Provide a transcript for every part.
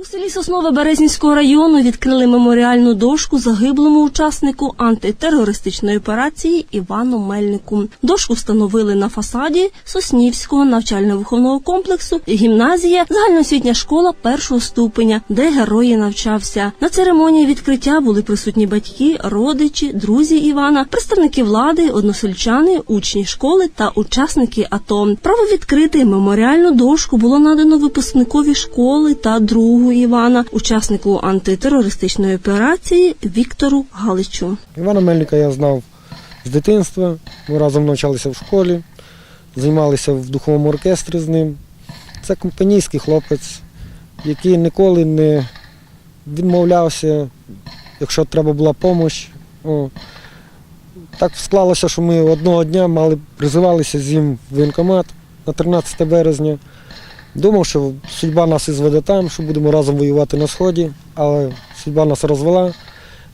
У селі Соснове Березнівського району відкрили меморіальну дошку загиблому учаснику антитерористичної операції Івану Мельнику. Дошку встановили на фасаді Соснівського навчально-виховного комплексу гімназія загальноосвітня школа першого ступеня, де герої навчався. На церемонії відкриття були присутні батьки, родичі, друзі Івана, представники влади, односельчани, учні школи та учасники АТО. Право відкрити меморіальну дошку було надано випускникові школи та другу Івана, учаснику антитерористичної операції Віктору Галичу. Івана Мельника я знав з дитинства. Ми разом навчалися в школі, займалися в духовому оркестрі з ним. Це компанійський хлопець, який ніколи не відмовлявся, якщо треба була допомога. Так склалося, що ми одного дня мали призивалися з ним в воєнкомат на 13 березня. Думав, що судьба нас і зведе там, що будемо разом воювати на сході, але судьба нас розвела.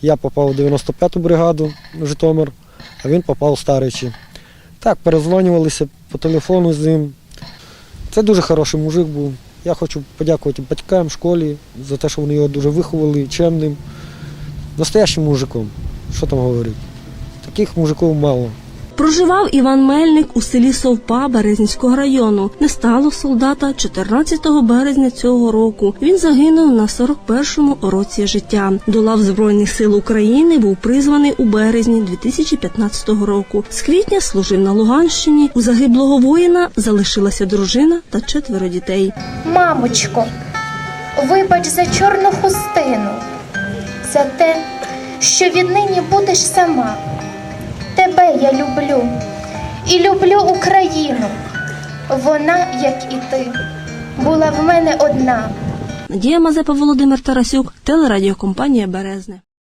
Я попав у 95-ту бригаду Житомир, а він попав у Старичі. Так, перезвонювалися по телефону з ним. Це дуже хороший мужик був. Я хочу подякувати батькам, школі за те, що вони його дуже виховали, чемним. Настоящим мужиком. Що там говорити? Таких мужиків мало. Проживав Іван Мельник у селі Совпа Березнівського району. Не стало солдата 14 березня цього року. Він загинув на 41-му році життя. До лав Збройних сил України був призваний у березні 2015 року. З квітня служив на Луганщині. У загиблого воїна залишилася дружина та четверо дітей. Мамочко, вибач за чорну хустину, за те, що віднині будеш сама. Тебе я люблю і люблю Україну. Вона, як і ти, була в мене одна. Надія Мазепа, Володимир Тарасюк, телерадіокомпанія Березне.